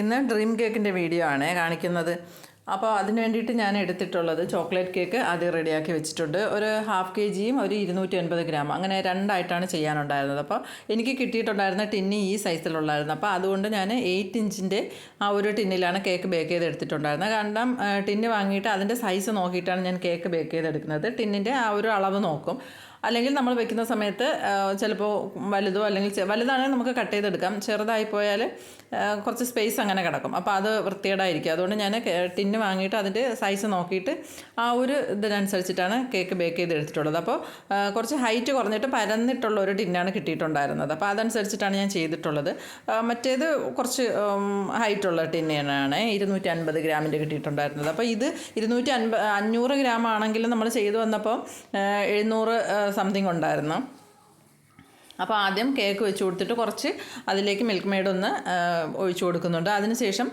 ഇന്ന് ഡ്രീം കേക്കിന്റെ വീഡിയോ ആണ് കാണിക്കുന്നത്. അപ്പോൾ അതിന് വേണ്ടിയിട്ട് ഞാൻ എടുത്തിട്ടുള്ളത് ചോക്ലേറ്റ് കേക്ക് ആദ്യം റെഡിയാക്കി വെച്ചിട്ടുണ്ട്. ഒരു ഹാഫ് കെ ജിയും ഒരു ഇരുന്നൂറ്റി അൻപത് ഗ്രാം. അങ്ങനെ രണ്ടായിട്ടാണ് ചെയ്യാനുണ്ടായിരുന്നത്. അപ്പോൾ എനിക്ക് കിട്ടിയിട്ടുണ്ടായിരുന്ന ടിന്നി ഈ സൈസിലുള്ളായിരുന്നു. അപ്പോൾ അതുകൊണ്ട് ഞാൻ എയ്റ്റ് ഇഞ്ചിന്റെ ആ ഒരു ടിന്നിലാണ് കേക്ക് ബേക്ക് ചെയ്ത് എടുത്തിട്ടുണ്ടായിരുന്നത് കാരണം ടിന്ന് വാങ്ങിയിട്ട് അതിന്റെ സൈസ് നോക്കിയിട്ടാണ് ഞാൻ കേക്ക് ബേക്ക് ചെയ്തെടുക്കുന്നത്. ടിന്നിന്റെ ആ ഒരു അളവ് നോക്കും. അല്ലെങ്കിൽ നമ്മൾ വെക്കുന്ന സമയത്ത് ചിലപ്പോൾ വലുതോ അല്ലെങ്കിൽ വലുതാണെങ്കിൽ നമുക്ക് കട്ട് ചെയ്തെടുക്കാം. ചെറുതായി പോയാൽ കുറച്ച് സ്പേസ് അങ്ങനെ കിടക്കും. അപ്പോൾ അത് വൃത്തികേടായിരിക്കും. അതുകൊണ്ട് ഞാൻ ടിന്ന് വാങ്ങിയിട്ട് അതിന്റെ സൈസ് നോക്കിയിട്ട് ആ ഒരു ഇതിനനുസരിച്ചിട്ടാണ് കേക്ക് ബേക്ക് ചെയ്ത് എടുത്തിട്ടുള്ളത് അപ്പോൾ കുറച്ച് ഹൈറ്റ് കുറഞ്ഞിട്ട് പരന്നിട്ടുള്ള ഒരു ടിന്നാണ് കിട്ടിയിട്ടുണ്ടായിരുന്നത്. അപ്പോൾ അതനുസരിച്ചിട്ടാണ് ഞാൻ ചെയ്തിട്ടുള്ളത്. മറ്റേത് കുറച്ച് ഹൈറ്റുള്ള ടിന്നാണ് ഇരുന്നൂറ്റി അൻപത് ഗ്രാമിന്റെ കിട്ടിയിട്ടുണ്ടായിരുന്നത്. അപ്പോൾ ഇത് ഇരുന്നൂറ്റി അൻപത് അഞ്ഞൂറ് ഗ്രാം ആണെങ്കിലും നമ്മൾ ചെയ്തു വന്നപ്പോൾ എഴുന്നൂറ് സംതിങ് ഉണ്ടായിരുന്നു. അപ്പോൾ ആദ്യം കേക്ക് വെച്ച് കൊടുത്തിട്ട് കുറച്ച് അതിലേക്ക് മിൽക്ക് മെയ്ഡ് ഒന്ന് ഒഴിച്ചു കൊടുക്കുന്നുണ്ട്. അതിനുശേഷം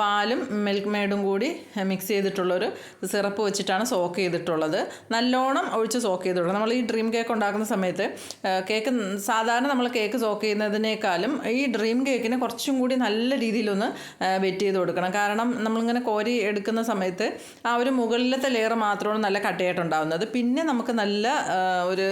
പാലും മിൽക്ക് മെയ്ഡും കൂടി മിക്സ് ചെയ്തിട്ടുള്ളൊരു സിറപ്പ് വെച്ചിട്ടാണ് സോക്ക് ചെയ്തിട്ടുള്ളത്. നല്ലോണം ഒഴിച്ച് സോക്ക് ചെയ്തിട്ടുള്ളത്. നമ്മൾ ഈ ഡ്രീം കേക്ക് ഉണ്ടാക്കുന്ന സമയത്ത് കേക്ക് സാധാരണ നമ്മൾ കേക്ക് സോക്ക് ചെയ്യുന്നതിനേക്കാളും ഈ ഡ്രീം കേക്കിന് കുറച്ചും കൂടി നല്ല രീതിയിലൊന്ന് വെറ്റ് ചെയ്ത് കൊടുക്കണം. കാരണം നമ്മളിങ്ങനെ കോരി എടുക്കുന്ന സമയത്ത് ആ ഒരു മുകളിലത്തെ ലെയർ മാത്രമാണ് നല്ല കട്ടയായിട്ടുണ്ടാകുന്നത് പിന്നെ നമുക്ക് നല്ല ഒരു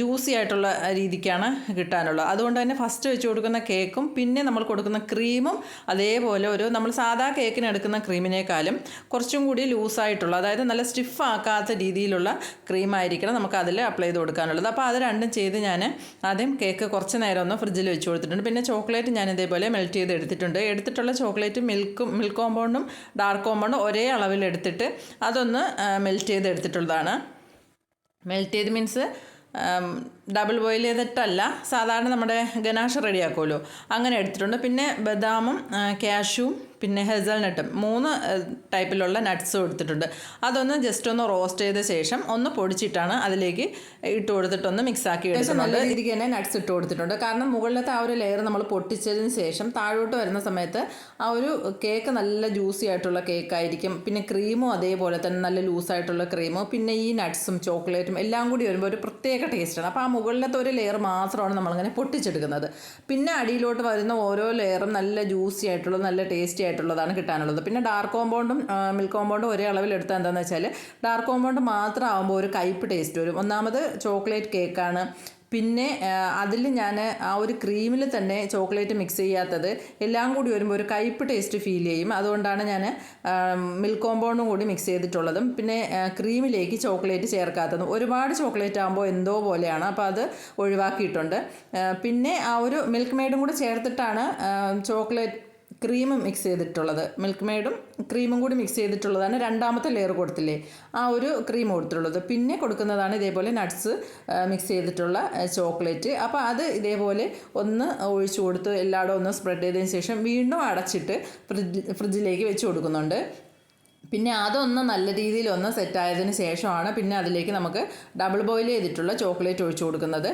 ജ്യൂസി ആയിട്ടുള്ള രീതിക്കാണ് കിട്ടാനുള്ളത്. അതുകൊണ്ട് തന്നെ ഫസ്റ്റ് വെച്ച് കൊടുക്കുന്ന കേക്കും പിന്നെ നമ്മൾ കൊടുക്കുന്ന ക്രീമും അതേപോലെ ഒരു നമ്മൾ സാധാ കേക്കിന് എടുക്കുന്ന ക്രീമിനേക്കാളും കുറച്ചും കൂടി ലൂസായിട്ടുള്ള അതായത് നല്ല സ്റ്റിഫ് ആക്കാത്ത രീതിയിലുള്ള ക്രീമായിരിക്കണം നമുക്ക് അതിൽ അപ്ലൈ ചെയ്ത് കൊടുക്കാനുള്ളത്. അപ്പോൾ അത് രണ്ടും ചെയ്ത് ഞാൻ ആദ്യം കേക്ക് കുറച്ച് നേരം ഒന്ന് ഫ്രിഡ്ജിൽ വെച്ച് കൊടുത്തിട്ടുണ്ട്. പിന്നെ ചോക്ലേറ്റ് ഞാൻ ഇതേപോലെ മെൽറ്റ് ചെയ്ത് എടുത്തിട്ടുണ്ട്. എടുത്തിട്ടുള്ള ചോക്ലേറ്റ് മിൽക്കും മിൽക്ക് കോമ്പൗണ്ടും ഡാർക്ക് കോമ്പൗണ്ടും ഒരേ അളവിൽ എടുത്തിട്ട് അതൊന്ന് മെൽറ്റ് ചെയ്ത് എടുത്തിട്ടുള്ളതാണ്. മെൽറ്റ് ചെയ്ത് മീൻസ് ഡബിൾ ബോയിൽ ചെയ്തിട്ടല്ല. സാധാരണ നമ്മുടെ ഗനാഷ് റെഡിയാക്കുമല്ലോ. അങ്ങനെ എടുത്തിട്ടുണ്ട്. പിന്നെ ബദാമും കാഷ്യൂവും പിന്നെ ഹെസൽനട്ടും മൂന്ന് ടൈപ്പിലുള്ള നട്ട്സും എടുത്തിട്ടുണ്ട്. അതൊന്ന് ജസ്റ്റ് ഒന്ന് റോസ്റ്റ് ചെയ്ത ശേഷം ഒന്ന് പൊടിച്ചിട്ടാണ് അതിലേക്ക് ഇട്ട് കൊടുത്തിട്ടൊന്ന് മിക്സാക്കി എടുക്കുന്നത് നല്ല രീതിക്ക് തന്നെ നട്ട്സ് ഇട്ട് കൊടുത്തിട്ടുണ്ട്. കാരണം മുകളിലത്തെ ആ ഒരു ലെയർ നമ്മൾ പൊട്ടിച്ചതിന് ശേഷം താഴോട്ട് വരുന്ന സമയത്ത് ആ ഒരു കേക്ക് നല്ല ജ്യൂസി ആയിട്ടുള്ള കേക്ക് ആയിരിക്കും. പിന്നെ ക്രീമും അതേപോലെ തന്നെ നല്ല ലൂസായിട്ടുള്ള ക്രീമും പിന്നെ ഈ നട്ട്സും ചോക്ലേറ്റും എല്ലാം കൂടി വരുമ്പോൾ ഒരു പ്രത്യേക ടേസ്റ്റാണ് അപ്പോൾ ആ മുകളിലത്തെ ഒരു ലെയർ മാത്രമാണ് നമ്മളിങ്ങനെ പൊട്ടിച്ചെടുക്കുന്നത്. പിന്നെ അടിയിലോട്ട് വരുന്ന ഓരോ ലെയറും നല്ല ജ്യൂസി ആയിട്ടുള്ള നല്ല ടേസ്റ്റി ആയിട്ടുള്ളതാണ് കിട്ടാനുള്ളത്. പിന്നെ ഡാർക്ക് കോമ്പൗണ്ടും മിൽക്ക് കോമ്പൗണ്ടും ഒരേ അളവിൽ എടുത്താൽ എന്താണെന്ന് വെച്ചാൽ ഡാർക്ക് കോമ്പൗണ്ട് മാത്രം ആകുമ്പോൾ ഒരു കയ്പ്പ് ടേസ്റ്റ് വരും. ഒന്നാമത് ചോക്ലേറ്റ് കേക്കാണ് പിന്നെ അതിൽ ഞാൻ ആ ഒരു ക്രീമിൽ തന്നെ ചോക്ലേറ്റ് മിക്സ് ചെയ്യാത്തത് എല്ലാം കൂടി വരുമ്പോൾ ഒരു കയ്പ് ടേസ്റ്റ് ഫീൽ ചെയ്യും. അതുകൊണ്ടാണ് ഞാൻ മിൽക്ക് കോമ്പൗണ്ടും കൂടി മിക്സ് ചെയ്തിട്ടുള്ളതും. പിന്നെ ക്രീമിലേക്ക് ചോക്ലേറ്റ് ചേർക്കാത്തതും. ഒരുപാട് ചോക്ലേറ്റ് ആകുമ്പോൾ എന്തോ പോലെയാണ്. അപ്പോൾ അത് ഒഴിവാക്കിയിട്ടുണ്ട്. പിന്നെ ആ ഒരു മിൽക്ക് മെയ്ഡും കൂടി ചേർത്തിട്ടാണ് ചോക്ലേറ്റ് ക്രീം മിക്സ് ചെയ്തിട്ടുള്ളത്. മിൽക്ക് മെയ്ഡും ക്രീമും കൂടി മിക്സ് ചെയ്തിട്ടുള്ളതാണ് രണ്ടാമത്തെ ലെയർ കൊടുത്തില്ലേ? ആ ഒരു ക്രീം കൊടുത്തിട്ടുള്ളത്. പിന്നെ കൊടുക്കുന്നതാണ് ഇതേപോലെ നട്ട്സ് മിക്സ് ചെയ്തിട്ടുള്ള ചോക്ലേറ്റ് അപ്പോൾ അത് ഇതേപോലെ ഒന്ന് ഒഴിച്ചു കൊടുത്ത് എല്ലായിടും ഒന്ന് സ്പ്രെഡ് ചെയ്തതിന് ശേഷം വീണ്ടും അടച്ചിട്ട് ഫ്രിഡ്ജ് ഫ്രിഡ്ജിലേക്ക് വെച്ച് കൊടുക്കുന്നുണ്ട്. പിന്നെ അതൊന്ന് നല്ല രീതിയിൽ ഒന്ന് സെറ്റായതിന് ശേഷമാണ് പിന്നെ അതിലേക്ക് നമുക്ക് ഡബിൾ ബോയിൽ ചെയ്തിട്ടുള്ള ചോക്ലേറ്റ് ഒഴിച്ചു കൊടുക്കുന്നത്.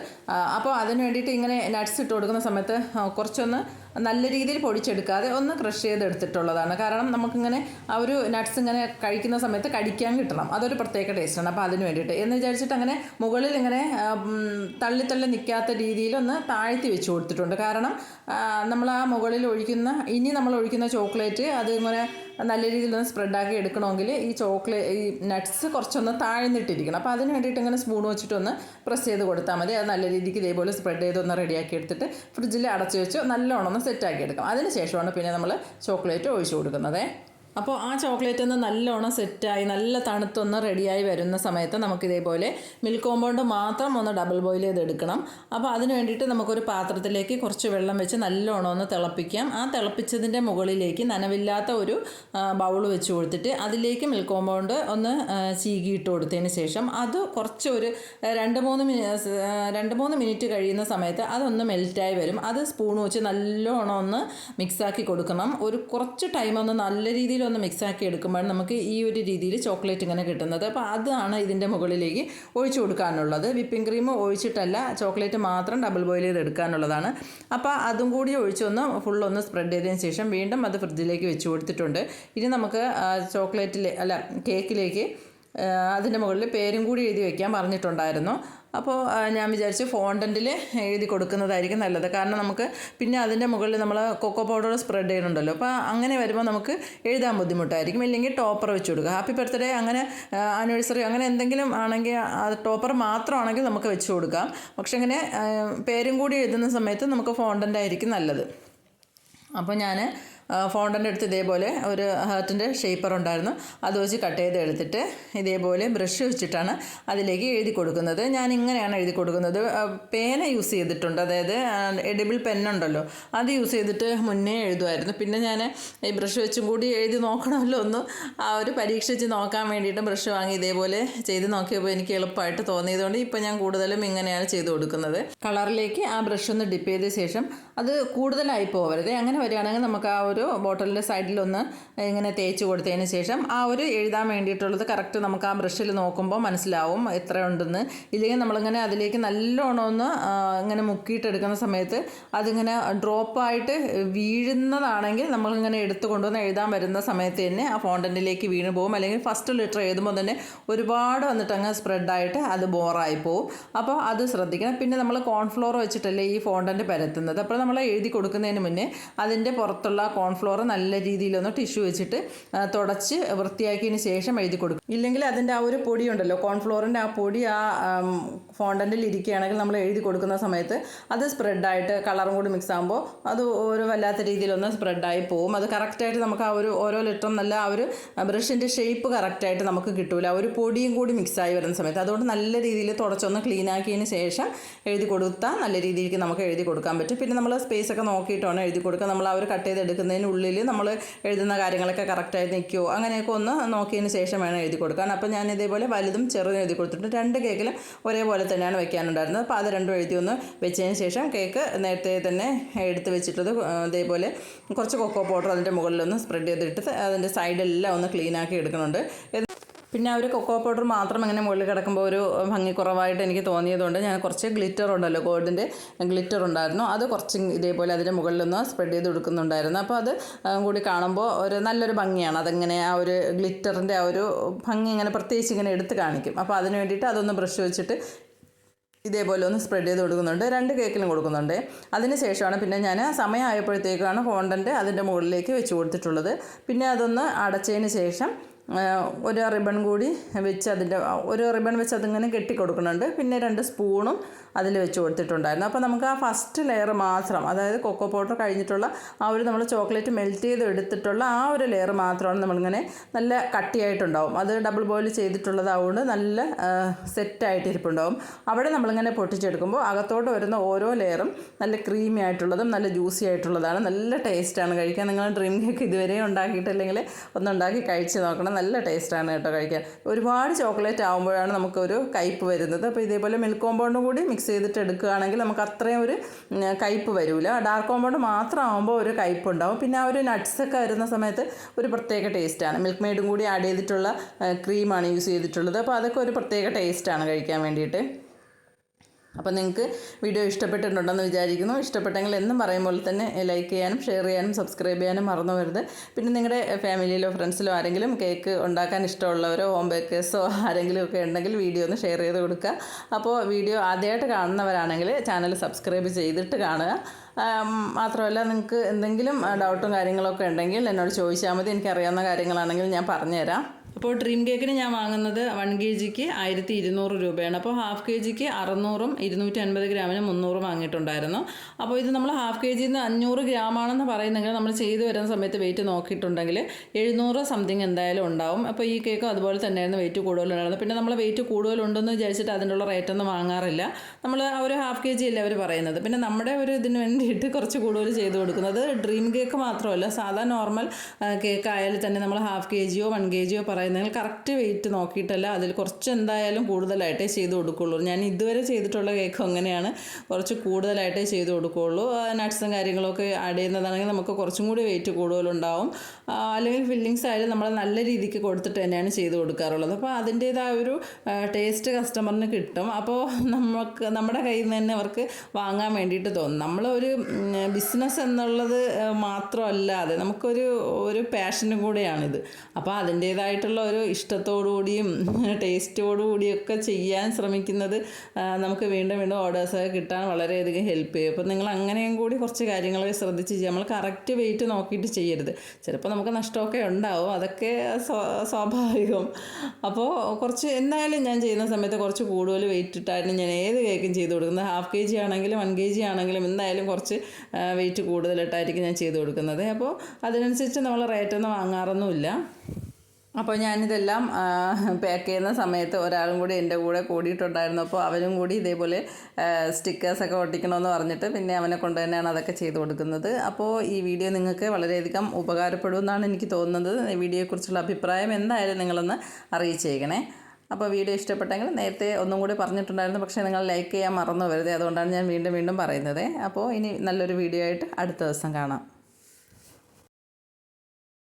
അപ്പോൾ അതിന് വേണ്ടിയിട്ട് ഇങ്ങനെ നട്ട്സ് ഇട്ട് കൊടുക്കുന്ന സമയത്ത് കുറച്ചൊന്ന് നല്ല രീതിയിൽ പൊടിച്ചെടുക്കാതെ ഒന്ന് ക്രഷ് ചെയ്തെടുത്തിട്ടുള്ളതാണ്. കാരണം നമുക്കിങ്ങനെ ആ ഒരു നട്ട്സ് ഇങ്ങനെ കഴിക്കുന്ന സമയത്ത് കടിക്കാൻ കിട്ടണം. അതൊരു പ്രത്യേക ടേസ്റ്റാണ് അപ്പോൾ അതിന് വേണ്ടിയിട്ട്. എന്ന് വിചാരിച്ചിട്ട് അങ്ങനെ മുകളിൽ ഇങ്ങനെ തള്ളിത്തള്ളി നിൽക്കാത്ത രീതിയിൽ ഒന്ന് താഴ്ത്തി വെച്ച് കൊടുത്തിട്ടുണ്ട്. കാരണം നമ്മൾ ആ മുകളിൽ ഒഴിക്കുന്ന ഇനി നമ്മൾ ഒഴിക്കുന്ന ചോക്ലേറ്റ് അത് ഇങ്ങനെ നല്ല രീതിയിൽ ഒന്ന് സ്പ്രെഡാക്കി എടുക്കണമെങ്കിൽ ഈ ചോക്ലേറ്റ് ഈ നട്ട്സ് കുറച്ചൊന്ന് താഴ്ന്നിട്ടിരിക്കണം. അപ്പോൾ അതിന് വേണ്ടിയിട്ട് ഇങ്ങനെ സ്പൂൺ വെച്ചിട്ടൊന്ന് പ്രസ് ചെയ്ത് കൊടുത്താൽ മതി. അത് നല്ല രീതിക്ക് ഇതേപോലെ സ്പ്രെഡ് ചെയ്ത് ഒന്ന് റെഡിയാക്കി എടുത്തിട്ട് ഫ്രിഡ്ജിൽ അടച്ച് വെച്ച് നല്ലോണം ഒന്ന് സെറ്റാക്കി എടുക്കാം. അതിന് ശേഷമാണ് പിന്നെ നമ്മൾ ചോക്ലേറ്റ് ഒഴിച്ചു കൊടുക്കുന്നത്. അപ്പോൾ ആ ചോക്ലേറ്റ് ഒന്ന് നല്ലോണം സെറ്റായി നല്ല തണുത്തൊന്ന് റെഡിയായി വരുന്ന സമയത്ത് നമുക്ക് ഇതേപോലെ മിൽക്ക് കോമ്പൗണ്ട് മാത്രം ഒന്ന് ഡബിൾ ബോയിൽ ചെയ്തെടുക്കണം. അപ്പോൾ അതിന് വേണ്ടിയിട്ട് നമുക്കൊരു പാത്രത്തിലേക്ക് കുറച്ച് വെള്ളം വെച്ച് നല്ലോണം ഒന്ന് തിളപ്പിക്കാം. ആ തിളപ്പിച്ചതിന്റെ മുകളിലേക്ക് നനവില്ലാത്ത ഒരു ബൗൾ വെച്ച് കൊടുത്തിട്ട് അതിലേക്ക് മിൽക്ക് കോമ്പൗണ്ട് ഒന്ന് ചീകിയിട്ട് കൊടുത്തതിന് ശേഷം അത് കുറച്ച് ഒരു രണ്ട് മൂന്ന് മിനി രണ്ട് മൂന്ന് മിനിറ്റ് കഴിയുന്ന സമയത്ത് അതൊന്ന് മെൽറ്റായി വരും. അത് സ്പൂൺ വെച്ച് നല്ലോണം ഒന്ന് മിക്സാക്കി കൊടുക്കണം. ഒരു കുറച്ച് ടൈം ഒന്ന് നല്ല രീതിയിൽ ഒന്ന് മിക്സാക്കി എടുക്കുമ്പോഴാണ് നമുക്ക് ഈ ഒരു രീതിയിൽ ചോക്ലേറ്റ് ഇങ്ങനെ കിട്ടുന്നത്. അപ്പോൾ അതാണ് ഇതിന്റെ മുകളിലേക്ക് ഒഴിച്ചു കൊടുക്കാനുള്ളത്. വിപ്പിംഗ് ക്രീം ഒഴിച്ചിട്ടല്ല ചോക്ലേറ്റ് മാത്രം ഡബിൾ ബോയിൽ ചെയ്ത് എടുക്കാനുള്ളതാണ്. അപ്പോൾ അതും കൂടി ഒഴിച്ചൊന്ന് ഫുള്ളൊന്ന് സ്പ്രെഡ് ചെയ്തതിന് ശേഷം വീണ്ടും അത് ഫ്രിഡ്ജിലേക്ക് വെച്ച് കൊടുത്തിട്ടുണ്ട്. ഇനി നമുക്ക് ചോക്ലേറ്റിലെ അല്ല കേക്കിലേക്ക് അതിന്റെ മുകളിൽ പേരും കൂടി എഴുതി വയ്ക്കാൻ പറഞ്ഞിട്ടുണ്ടായിരുന്നു. അപ്പോൾ ഞാൻ വിചാരിച്ചു ഫോണ്ടന്റിൽ എഴുതി കൊടുക്കുന്നതായിരിക്കും നല്ലത്. കാരണം നമുക്ക് പിന്നെ അതിന്റെ മുകളിൽ നമ്മൾ കൊക്കോ പൗഡർ സ്പ്രെഡ് ചെയ്യുന്നുണ്ടല്ലോ. അപ്പോൾ അങ്ങനെ വരുമ്പോൾ നമുക്ക് എഴുതാൻ ബുദ്ധിമുട്ടായിരിക്കും. ഇല്ലെങ്കിൽ ടോപ്പർ വെച്ച് കൊടുക്കുക. ഹാപ്പി ബർത്ത്ഡേ അങ്ങനെ ആനിവേഴ്സറി അങ്ങനെ എന്തെങ്കിലും ആണെങ്കിൽ അത് ടോപ്പർ മാത്രമാണെങ്കിൽ നമുക്ക് വെച്ച് കൊടുക്കാം. പക്ഷെ അങ്ങനെ പേരും കൂടി എഴുതുന്ന സമയത്ത് നമുക്ക് ഫോണ്ടന്റ് ആയിരിക്കും നല്ലത്. അപ്പോൾ ഞാൻ ഫോണ്ടന്റെ അടുത്ത് ഇതേപോലെ ഒരു ഹാർട്ടിന്റെ ഷേപ്പർ ഉണ്ടായിരുന്നു. അത് വെച്ച് കട്ട് ചെയ്ത് എടുത്തിട്ട് ഇതേപോലെ ബ്രഷ് വെച്ചിട്ടാണ് അതിലേക്ക് എഴുതി കൊടുക്കുന്നത്. ഞാൻ ഇങ്ങനെയാണ് എഴുതി കൊടുക്കുന്നത്. പേന യൂസ് ചെയ്തിട്ടുണ്ട്. അതായത് എഡിബിൾ പെന്നുണ്ടല്ലോ അത് യൂസ് ചെയ്തിട്ട് മുന്നേ എഴുതുമായിരുന്നു. പിന്നെ ഞാൻ ഈ ബ്രഷ് വെച്ചും കൂടി എഴുതി നോക്കണമല്ലോ ഒന്ന്. ആ ഒരു പരീക്ഷിച്ച് നോക്കാൻ വേണ്ടിയിട്ട് ബ്രഷ് വാങ്ങി ഇതേപോലെ ചെയ്ത് നോക്കിയപ്പോൾ എനിക്ക് എളുപ്പമായിട്ട് തോന്നിയതുകൊണ്ട് ഇപ്പോൾ ഞാൻ കൂടുതലും ഇങ്ങനെയാണ് ചെയ്ത് കൊടുക്കുന്നത്. കളറിലേക്ക് ആ ബ്രഷ് ഒന്ന് ഡിപ്പ് ചെയ്ത ശേഷം അത് കൂടുതലായി പോകരുത് അങ്ങനെ വരികയാണെങ്കിൽ നമുക്ക് ആ ബോട്ടിലിന്റെ സൈഡിലൊന്ന് ഇങ്ങനെ തേച്ച് കൊടുത്തതിന് ശേഷം ആ ഒരു എഴുതാൻ വേണ്ടിയിട്ടുള്ളത് കറക്റ്റ് നമുക്ക് ആ ബ്രഷിൽ നോക്കുമ്പോൾ മനസ്സിലാവും എത്ര ഉണ്ടെന്ന്. ഇല്ലെങ്കിൽ നമ്മളിങ്ങനെ അതിലേക്ക് നല്ലോണം ഒന്ന് ഇങ്ങനെ മുക്കിയിട്ടെടുക്കുന്ന സമയത്ത് അതിങ്ങനെ ഡ്രോപ്പായിട്ട് വീഴുന്നതാണെങ്കിൽ നമ്മളിങ്ങനെ എടുത്തു കൊണ്ടുവന്ന് എഴുതാൻ വരുന്ന സമയത്ത് തന്നെ ആ ഫോണ്ടന്റിലേക്ക് വീണ് പോകും. അല്ലെങ്കിൽ ഫസ്റ്റ് ലിറ്റർ എഴുതുമ്പോൾ തന്നെ ഒരുപാട് വന്നിട്ട് അങ്ങ് സ്പ്രെഡായിട്ട് അത് ബോറായി പോകും അപ്പോൾ അത് ശ്രദ്ധിക്കണം. പിന്നെ നമ്മൾ കോൺഫ്ലോർ വെച്ചിട്ടല്ലേ ഈ ഫോണ്ടന്റ് പരത്തുന്നത്. അപ്പോൾ നമ്മൾ എഴുതി കൊടുക്കുന്നതിന് മുന്നേ അതിന്റെ പുറത്തുള്ള കോൺഫ്ലോർ നല്ല രീതിയിലൊന്ന് ടിഷ്യൂ വെച്ചിട്ട് തുടച്ച് വൃത്തിയാക്കിയതിന് ശേഷം എഴുതി കൊടുക്കും. ഇല്ലെങ്കിൽ അതിന്റെ ആ ഒരു പൊടി ഉണ്ടല്ലോ കോൺഫ്ലോറിന്റെ ആ പൊടി ആ ഫോണ്ടന്റിൽ ഇരിക്കുകയാണെങ്കിൽ നമ്മൾ എഴുതി കൊടുക്കുന്ന സമയത്ത് അത് സ്പ്രെഡായിട്ട് കളറും കൂടി മിക്സ് ആകുമ്പോൾ അത് ഒരു വല്ലാത്ത രീതിയിലൊന്ന് സ്പ്രെഡായി പോകും അത് കറക്റ്റായിട്ട് നമുക്ക് ആ ഒരു ഓരോ ലിറ്ററും നല്ല ആ ഒരു ബ്രഷിന്റെ ഷേപ്പ് കറക്റ്റായിട്ട് നമുക്ക് കിട്ടൂല. ആ ഒരു പൊടിയും കൂടി മിക്സായി വരുന്ന സമയത്ത്. അതുകൊണ്ട് നല്ല രീതിയിൽ തുടച്ചൊന്ന് ക്ലീൻ ആക്കിയതിന് ശേഷം എഴുതി കൊടുത്താൽ നല്ല രീതിയിലേക്ക് നമുക്ക് എഴുതി കൊടുക്കാൻ പറ്റും. പിന്നെ നമ്മൾ സ്പേസ് ഒക്കെ നോക്കിയിട്ടാണ് എഴുതി കൊടുക്കുക. നമ്മൾ ആ ഒരു കട്ട് ചെയ്ത് എടുക്കുന്നതിനുള്ളിൽ നമ്മൾ എഴുതുന്ന കാര്യങ്ങളൊക്കെ കറക്റ്റായി നിൽക്കുമോ അങ്ങനെയൊക്കെ ഒന്ന് നോക്കിയതിന് ശേഷം വേണം എഴുതി കൊടുക്കാൻ. അപ്പോൾ ഞാൻ ഇതേപോലെ വലുതും ചെറുതും എഴുതി കൊടുത്തിട്ടുണ്ട്. രണ്ട് കേക്കിലും ഒരേപോലെ തന്നെയാണ് വെക്കാനുണ്ടായിരുന്നത്. അപ്പോൾ അത് രണ്ടും എഴുതി ഒന്ന് വെച്ചതിന് ശേഷം കേക്ക് നേരത്തെ തന്നെ എടുത്ത് വെച്ചിട്ടത് ഇതേപോലെ കുറച്ച് കൊക്കോ പൗഡർ അതിന്റെ മുകളിലൊന്ന് സ്പ്രെഡ് ചെയ്തിട്ട് അതിന്റെ സൈഡെല്ലാം ഒന്ന് ക്ലീനാക്കി എടുക്കുന്നുണ്ട്. പിന്നെ ആ ഒരു കൊക്കോ പൗഡർ മാത്രം അങ്ങനെ മുകളിൽ കിടക്കുമ്പോൾ ഒരു ഭംഗി കുറവായിട്ട് എനിക്ക് തോന്നിയതുകൊണ്ട് ഞാൻ കുറച്ച് ഗ്ലിറ്റർ ഉണ്ടല്ലോ ഗോൾഡിന്റെ ഗ്ലിറ്റർ ഉണ്ടായിരുന്നു. അത് കുറച്ച് ഇതേപോലെ അതിന്റെ മുകളിലൊന്ന് സ്പ്രെഡ് ചെയ്ത് കൊടുക്കുന്നുണ്ടായിരുന്നു അപ്പോൾ അത് കൂടി കാണുമ്പോൾ ഒരു നല്ലൊരു ഭംഗിയാണ്. അതങ്ങനെ ആ ഒരു ഗ്ലിറ്ററിന്റെ ആ ഒരു ഭംഗി ഇങ്ങനെ പ്രത്യേകിച്ച് ഇങ്ങനെ എടുത്ത് കാണിക്കും. അപ്പോൾ അതിന് വേണ്ടിയിട്ട് അതൊന്ന് ബ്രഷ് വെച്ചിട്ട് ഇതേപോലെ ഒന്ന് സ്പ്രെഡ് ചെയ്ത് കൊടുക്കുന്നുണ്ട്. രണ്ട് കേക്കിലും കൊടുക്കുന്നുണ്ട്. അതിന് ശേഷമാണ് പിന്നെ ഞാൻ സമയമായപ്പോഴത്തേക്കാണ് ഫോണ്ടന്റ് അതിന്റെ മുകളിലേക്ക് വെച്ച് കൊടുത്തിട്ടുള്ളത്. പിന്നെ അതൊന്ന് അടച്ചതിന് ശേഷം ഒരു റിബൺ കൂടി വെച്ച് അതിന്റെ ഒരു റിബൺ വെച്ച് അതിങ്ങനെ കെട്ടി കൊടുക്കുന്നുണ്ട് പിന്നെ രണ്ട് സ്പൂണും അതിൽ വെച്ച് കൊടുത്തിട്ടുണ്ടായിരുന്നു. അപ്പോൾ നമുക്ക് ആ ഫസ്റ്റ് ലെയർ മാത്രം അതായത് കൊക്കോ പൗഡർ കഴിഞ്ഞിട്ടുള്ള ആ ഒരു നമ്മൾ ചോക്ലേറ്റ് മെൽറ്റ് ചെയ്ത് എടുത്തിട്ടുള്ള ആ ഒരു ലെയർ മാത്രമാണ് നമ്മളിങ്ങനെ നല്ല കട്ടിയായിട്ടുണ്ടാവും. അത് ഡബിൾ ബോയിൽ ചെയ്തിട്ടുള്ളതാവുകൊണ്ട് നല്ല സെറ്റായിട്ട് ഇരിപ്പുണ്ടാവും അവിടെ നമ്മളിങ്ങനെ പൊട്ടിച്ചെടുക്കുമ്പോൾ അകത്തോട്ട് വരുന്ന ഓരോ ലെയറും നല്ല ക്രീമി ആയിട്ടുള്ളതും നല്ല ജ്യൂസി ആയിട്ടുള്ളതാണ്. നല്ല ടേസ്റ്റാണ് കഴിക്കാൻ. നിങ്ങൾ ഡ്രീം കേക്ക് ഇതുവരെ ഉണ്ടാക്കിയിട്ടില്ലെങ്കിൽ ഒന്നുണ്ടാക്കി കഴിച്ച് നോക്കണം. നല്ല ടേസ്റ്റാണ് കേട്ടോ കഴിക്കാൻ. ഒരുപാട് ചോക്ലേറ്റ് ആകുമ്പോഴാണ് നമുക്കൊരു കയ്പ്പ് വരുന്നത്. അപ്പോൾ ഇതേപോലെ മിൽക്ക് കോമ്പൗണ്ടും കൂടി മിക്സ് ചെയ്തിട്ട് എടുക്കുകയാണെങ്കിൽ നമുക്ക് അത്രയും ഒരു കയ്പ്പ് വരില്ല ഡാർക്ക് കോമ്പൗണ്ട് മാത്രം ആകുമ്പോൾ ഒരു കയ്പ്പ് ഉണ്ടാവും പിന്നെ ആ ഒരു നട്ട്സൊക്കെ വരുന്ന സമയത്ത് ഒരു പ്രത്യേക ടേസ്റ്റാണ്. മിൽക്ക് മെയ്ഡും കൂടി ആഡ് ചെയ്തിട്ടുള്ള ക്രീമാണ് യൂസ് ചെയ്തിട്ടുള്ളത്. അപ്പോൾ അതൊക്കെ ഒരു പ്രത്യേക ടേസ്റ്റാണ് കഴിക്കാൻ വേണ്ടിയിട്ട്. അപ്പോൾ നിങ്ങൾക്ക് വീഡിയോ ഇഷ്ടപ്പെട്ടിട്ടുണ്ടെന്ന് വിചാരിക്കുന്നു. ഇഷ്ടപ്പെട്ടെങ്കിൽ എന്നും പറയുമ്പോൾ തന്നെ ലൈക്ക് ചെയ്യാനും ഷെയർ ചെയ്യാനും സബ്സ്ക്രൈബ് ചെയ്യാനും മറന്നു വരുത് പിന്നെ നിങ്ങളുടെ ഫാമിലിയിലോ ഫ്രണ്ട്സിലോ ആരെങ്കിലും കേക്ക് ഉണ്ടാക്കാൻ ഇഷ്ടമുള്ളവരോ ഹോം ബേക്കേഴ്സോ ആരെങ്കിലും ഒക്കെ ഉണ്ടെങ്കിൽ വീഡിയോ ഒന്ന് ഷെയർ ചെയ്ത് കൊടുക്കുക. അപ്പോൾ വീഡിയോ ആദ്യമായിട്ട് കാണുന്നവരാണെങ്കിൽ ചാനൽ സബ്സ്ക്രൈബ് ചെയ്തിട്ട് കാണുക. മാത്രമല്ല നിങ്ങൾക്ക് എന്തെങ്കിലും ഡൗട്ടും കാര്യങ്ങളൊക്കെ ഉണ്ടെങ്കിൽ എന്നോട് ചോദിച്ചാൽ മതി. എനിക്കറിയാവുന്ന കാര്യങ്ങളാണെങ്കിൽ ഞാൻ പറഞ്ഞുതരാം. അപ്പോൾ ഡ്രീം കേക്കിന് ഞാൻ വാങ്ങുന്നത് വൺ കെ ജിക്ക് ആയിരത്തി ഇരുന്നൂറ് രൂപയാണ്. അപ്പോൾ ഹാഫ് കെ ജിക്ക് അറുന്നൂറും ഇരുന്നൂറ്റി അൻപത് ഗ്രാമിന് മുന്നൂറും വാങ്ങിയിട്ടുണ്ടായിരുന്നു. അപ്പോൾ ഇത് നമ്മൾ ഹാഫ് കെ ജിന്ന് അഞ്ഞൂറ് ഗ്രാമാണെന്ന് പറയുന്നെങ്കിൽ നമ്മൾ ചെയ്തു വരുന്ന സമയത്ത് വെയിറ്റ് നോക്കിയിട്ടുണ്ടെങ്കിൽ എഴുന്നൂറ് സംതിങ് എന്തായാലും ഉണ്ടാവും. അപ്പോൾ ഈ കേക്കും അതുപോലെ തന്നെയായിരുന്നു വെയിറ്റ് കൂടുതലുണ്ടായിരുന്നത്. പിന്നെ നമ്മൾ വെയിറ്റ് കൂടുതലുണ്ടെന്ന് വിചാരിച്ചിട്ട് അതിനുള്ള റേറ്റൊന്നും വാങ്ങാറില്ല. നമ്മൾ ഒരു ഹാഫ് കെ ജി അല്ലേ അവർ പറയുന്നത്. പിന്നെ നമ്മുടെ ഒരു ഇതിന് വേണ്ടിയിട്ട് കുറച്ച് കൂടുതൽ ചെയ്ത് കൊടുക്കുന്നത് ഡ്രീം കേക്ക് മാത്രമല്ല സാധാ നോർമൽ കേക്ക് ആയാലും തന്നെ നമ്മൾ half K Jio one K Jio പറയുന്നെങ്കിൽ കറക്റ്റ് വെയിറ്റ് നോക്കിയിട്ടല്ല അതിൽ കുറച്ച് എന്തായാലും കൂടുതലായിട്ടേ ചെയ്ത് കൊടുക്കുള്ളൂ. ഞാൻ ഇതുവരെ ചെയ്തിട്ടുള്ള കേക്ക് അങ്ങനെയാണ്. കുറച്ച് കൂടുതലായിട്ടേ ചെയ്ത് കൊടുക്കുകയുള്ളൂ നട്ട്സും കാര്യങ്ങളൊക്കെ ആഡ് ചെയ്യുന്നതാണെങ്കിൽ നമുക്ക് കുറച്ചും കൂടി വെയിറ്റ് കൂടുതലുണ്ടാവും. അല്ലെങ്കിൽ ഫില്ലിങ്സ് ആയാലും നമ്മൾ നല്ല രീതിക്ക് കൊടുത്തിട്ട് തന്നെയാണ് ചെയ്ത് കൊടുക്കാറുള്ളത്. അപ്പോൾ അതിന്റേതായ ഒരു ടേസ്റ്റ് കസ്റ്റമറിന് കിട്ടും. അപ്പോൾ നമുക്ക് നമ്മുടെ കയ്യിൽ നിന്ന് തന്നെ അവർക്ക് വാങ്ങാൻ വേണ്ടിയിട്ട് തോന്നും. നമ്മളൊരു ബിസിനസ് എന്നുള്ളത് മാത്രമല്ലാതെ നമുക്കൊരു ഒരു പാഷനും കൂടെയാണിത്. അപ്പോൾ അതിന്റേതായിട്ടുള്ള നന്നായിട്ടുള്ള ഒരു ഇഷ്ടത്തോടുകൂടിയും ടേസ്റ്റോടുകൂടിയൊക്കെ ചെയ്യാൻ ശ്രമിക്കുന്നത് നമുക്ക് വീണ്ടും വീണ്ടും ഓർഡേഴ്സൊക്കെ കിട്ടാൻ വളരെയധികം ഹെൽപ്പ് ചെയ്യും. അപ്പോൾ നിങ്ങൾ അങ്ങനെയും കൂടി കുറച്ച് കാര്യങ്ങളൊക്കെ ശ്രദ്ധിച്ച് ചെയ്യുക. നമ്മൾ കറക്റ്റ് വെയിറ്റ് നോക്കിയിട്ട് ചെയ്യരുത്. ചിലപ്പോൾ നമുക്ക് നഷ്ടമൊക്കെ ഉണ്ടാവും. അതൊക്കെ സ്വാഭാവികം. അപ്പോൾ കുറച്ച് എന്തായാലും ഞാൻ ചെയ്യുന്ന സമയത്ത് കുറച്ച് കൂടുതൽ വെയിറ്റ് ഇട്ടായിരുന്നു. ഞാൻ ഏത് കേക്കും ചെയ്ത് കൊടുക്കുന്നത്? ഹാഫ് കെ ജി ആണെങ്കിലും വൺ കെ ജി ആണെങ്കിലും എന്തായാലും കുറച്ച് വെയിറ്റ് കൂടുതലിട്ടായിരിക്കും ഞാൻ ചെയ്ത് കൊടുക്കുന്നത്. അപ്പോൾ അതിനനുസരിച്ച് നമ്മൾ റേറ്റൊന്നും വാങ്ങാറൊന്നുമില്ല. അപ്പോൾ ഞാനിതെല്ലാം പാക്ക് ചെയ്യുന്ന സമയത്ത് ഒരാളും കൂടി എന്റെ കൂടെ കൂടിയിട്ടുണ്ടായിരുന്നു. അപ്പോൾ അവനും കൂടി ഇതേപോലെ സ്റ്റിക്കേഴ്സൊക്കെ ഒട്ടിക്കണമെന്ന് പറഞ്ഞിട്ട് പിന്നെ അവനെ കൊണ്ട് തന്നെയാണ് അതൊക്കെ ചെയ്ത് കൊടുക്കുന്നത്. അപ്പോൾ ഈ വീഡിയോ നിങ്ങൾക്ക് വളരെയധികം ഉപകാരപ്പെടുമെന്നാണ് എനിക്ക് തോന്നുന്നത്. ഈ വീഡിയോയെക്കുറിച്ചുള്ള അഭിപ്രായം എന്തായാലും നിങ്ങളൊന്ന് അറിയിച്ചേക്കണേ അപ്പോൾ വീഡിയോ ഇഷ്ടപ്പെട്ടെങ്കിൽ നേരത്തെ ഒന്നും കൂടി പറഞ്ഞിട്ടുണ്ടായിരുന്നു. പക്ഷേ നിങ്ങൾ ലൈക്ക് ചെയ്യാൻ മറന്നു വരുത് അതുകൊണ്ടാണ് ഞാൻ വീണ്ടും വീണ്ടും പറയുന്നത്. അപ്പോൾ ഇനി നല്ലൊരു വീഡിയോ ആയിട്ട് അടുത്ത ദിവസം കാണാം.